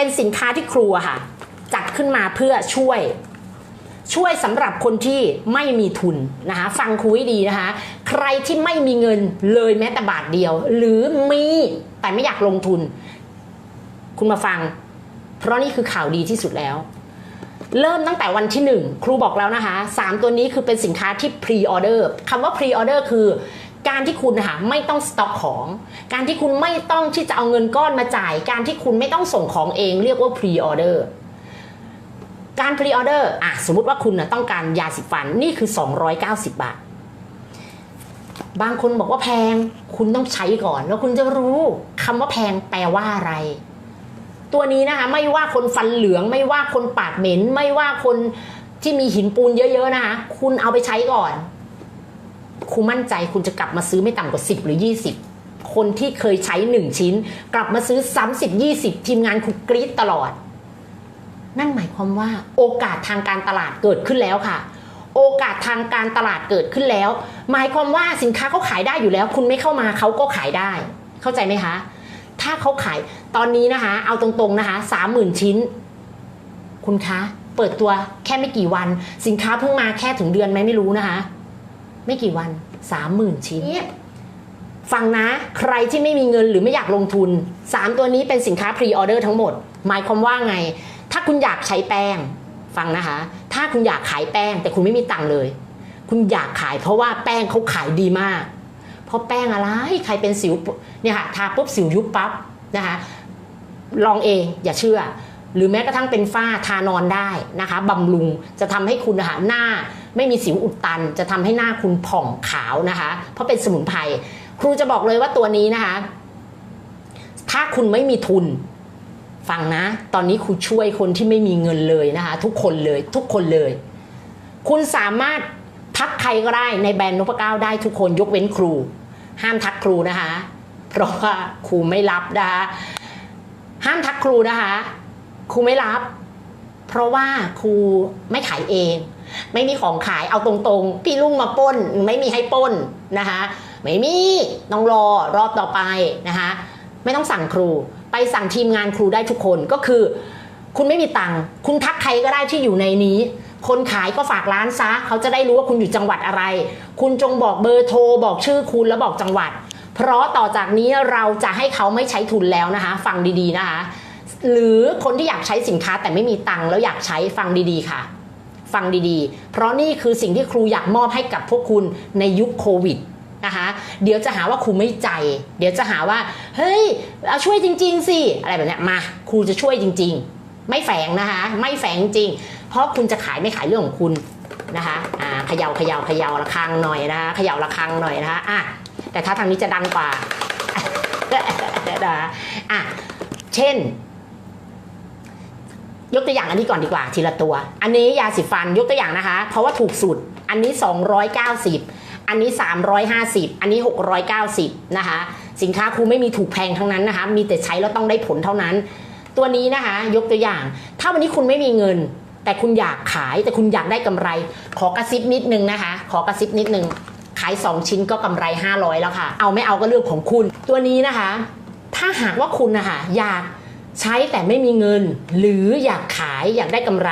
เป็นสินค้าที่ครูอะค่ะ จัดขึ้นมาเพื่อช่วยช่วยสำหรับคนที่ไม่มีทุนนะคะฟังครูให้ดีนะคะ ใครที่ไม่มีเงินเลยแม้แต่บาทเดียว หรือมีแต่ไม่อยากลงทุน คุณมาฟัง เพราะนี่คือข่าวดีที่สุดแล้ว เริ่มตั้งแต่วันที่ 1 ครูบอกแล้วนะคะสามตัวนี้คือเป็นสินค้าที่พรีออเดอร์คำว่าพรีออเดอร์คือ การที่คุณนะคะไม่ต้องสต็อกของ การที่คุณไม่ต้องที่จะเอาเงินก้อนมาจ่าย การที่คุณไม่ต้องส่งของเองเรียกว่าพรีออเดอร์การพรีออเดอร์อะสมมติว่าคุณนะต้องการยาสีฟันนี่คือ 290 บาท บางคนบอกว่าแพงคุณต้องใช้ก่อน แล้วคุณจะรู้คำว่าแพงแปลว่าอะไร ตัวนี้นะคะไม่ว่าคนฟันเหลือง ไม่ว่าคนปากเหม็น ไม่ว่าคนที่มีหินปูนเยอะ ๆ นะคะคุณเอาไปใช้ก่อน ครูมั่นใจคุณจะกลับมาซื้อไม่ต่ำกว่า 10 หรือ 20 คนที่เคยใช้ 1 ชิ้น กลับมาซื้อ 30 20 ทีมงานคุณกรี๊ดตลอด นั่นหมายความว่าโอกาสทางการตลาดเกิดขึ้นแล้วค่ะ โอกาสทางการตลาดเกิดขึ้นแล้ว หมายความว่าสินค้าเขาขายได้อยู่แล้ว คุณไม่เข้ามาเขาก็ขายได้ เข้าใจไหมคะ ถ้าเขาขายตอนนี้นะคะ เอาตรงๆนะคะสามหมื่นชิ้น คุณคะเปิดตัวแค่ไม่กี่วัน สินค้าเพิ่งมาแค่ถึงเดือนไหมไม่รู้นะคะ ไม่กี่วันสามหมื่นชิ้น ฟังนะ ใครที่ไม่มีเงินหรือไม่อยากลงทุน 3 ตัวนี้เป็นสินค้าพรีออเดอร์ทั้งหมด หมายความว่าไง ถ้าคุณอยากใช้แป้ง ฟังนะคะ ถ้าคุณอยากขายแป้ง แต่คุณไม่มีตังค์เลย คุณอยากขายเพราะว่าแป้งเขาขายดีมาก เพราะแป้งอะไร ใครเป็นสิวปุ๊บเนี่ยค่ะ ทาปุ๊บสิวยุบปั๊บนะคะ ลองเองอย่าเชื่อ หรือแม้กระทั่งเป็นฝ้าทานอนได้นะคะบำรุงจะทำให้คุณนะคะหน้า ไม่มีสิวอุดตัน จะทำให้หน้าคุณผ่องขาวนะคะ เพราะเป็นสมุนไพรครูจะบอกเลยว่าตัวนี้นะคะ ถ้าคุณไม่มีทุนฟังนะ ตอนนี้ครูช่วยคนที่ไม่มีเงินเลยนะคะ ทุกคนเลยทุกคนเลย คุณสามารถทักใครก็ได้ในแบรนด์นพเก้าได้ทุกคนยกเว้นครู ห้ามทักครูนะคะ เพราะว่าครูไม่รับนะคะห้ามทักครูนะคะ ครูไม่รับ เพราะว่าครูไม่ขายเอง ไม่มีของขายเอาตรงๆ พี่ลุงมาป้นไม่มีให้ป้นนะคะไม่มีต้องรอรอบต่อไปนะคะไม่ต้องสั่งครู ไปสั่งทีมงานครูได้ทุกคนก็คือ คุณไม่มีตังค์คุณทักใครก็ได้ที่อยู่ในนี้ คนขายก็ฝากร้านซะ เขาจะได้รู้ว่าคุณอยู่จังหวัดอะไร คุณจงบอกเบอร์โทรบอกชื่อคุณแล้วบอกจังหวัด เพราะต่อจากนี้เราจะให้เขาไม่ใช้ทุนแล้วนะคะ ฟังดีๆนะคะ หรือคนที่อยากใช้สินค้าแต่ไม่มีตังค์แล้วอยากใช้ฟังดีๆ ค่ะ ฟังดีๆ เพราะนี่คือสิ่งที่ครูอยากมอบให้กับพวกคุณในยุคโควิดนะคะเดี๋ยวจะหาว่าครูไม่ใจ เดี๋ยวจะหาว่า เฮ้ยเอาช่วยจริง ๆ สิ อะไรแบบนี้มาครูจะช่วยจริง ๆ ไม่แฝงนะคะ ไม่แฝงจริง เพราะคุณจะขายไม่ขายเรื่องของคุณนะคะอ่าเขยาเขยาเขยาระฆังหน่อยนะคะเขยาระฆังหน่อยนะคะอะแต่ถ้าทางนี้จะดังกว่านะคะอะเช่น ยกตัวอย่างอันนี้ก่อนดีกว่าทีละตัว อันนี้ยาสีฟันยกตัวอย่างนะคะ เพราะว่าถูกสุด อันนี้ 290 อันนี้ 350 อันนี้ 690 นะคะ สินค้าครูไม่มีถูกแพงทั้งนั้นนะคะ มีแต่ใช้แล้วต้องได้ผลเท่านั้น ตัวนี้นะคะ ยกตัวอย่าง ถ้าวันนี้คุณไม่มีเงิน แต่คุณอยากขายแต่คุณอยากได้กำไร ขอกระซิบนิดนึงนะคะ ขอกระซิบนิดนึงขาย 2 ชิ้นก็กำไร 500 แล้วค่ะ เอาไม่เอาก็เรื่องของคุณ ตัวนี้นะคะ ถ้าหากว่าคุณนะคะอยาก ใช้แต่ไม่มีเงิน หรืออยากขายอยากได้กำไร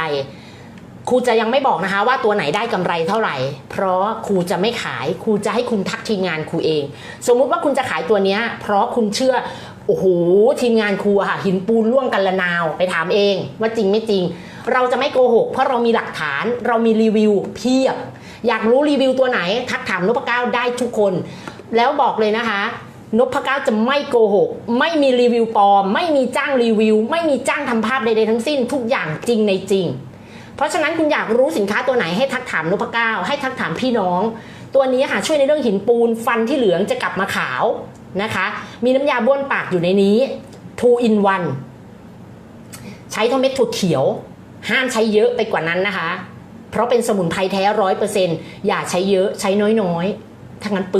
ครูจะยังไม่บอกนะคะว่าตัวไหนได้กำไรเท่าไหร่ เพราะครูจะไม่ขายครูจะให้คุณทักทีมงานครูเอง สมมุติว่าคุณจะขายตัวเนี้ย เพราะคุณเชื่อโอ้โหทีมงานครูค่ะหินปูนล่วงกันละนาวไปถามเอง ว่าจริงไม่จริง เราจะไม่โกหก เพราะเรามีหลักฐานเรามีรีวิวเพียบ อยากรู้รีวิวตัวไหน ทักถามนพเก้าได้ทุกคน แล้วบอกเลยนะคะ นพเก้าจะไม่โกหก ไม่มีรีวิวปลอม ไม่มีจ้างรีวิว ไม่มีจ้างทำภาพใดๆทั้งสิ้น ทุกอย่างจริงในจริง เพราะฉะนั้นคุณอยากรู้สินค้าตัวไหนให้ทักถามนพเก้าให้ทักถามพี่น้อง ตัวนี้ค่ะช่วยในเรื่องหินปูนฟันที่เหลืองจะกลับมาขาวนะคะ มีน้ำยาบ้วนปากอยู่ในนี้ two in one ใช้ทั้งเม็ดถั่วเขียว ห้ามใช้เยอะไปกว่านั้นนะคะ เพราะเป็นสมุนไพรแท้ร้อยเปอร์เซ็นต์อย่าใช้เยอะใช้น้อยๆถ้างั้นเปลือง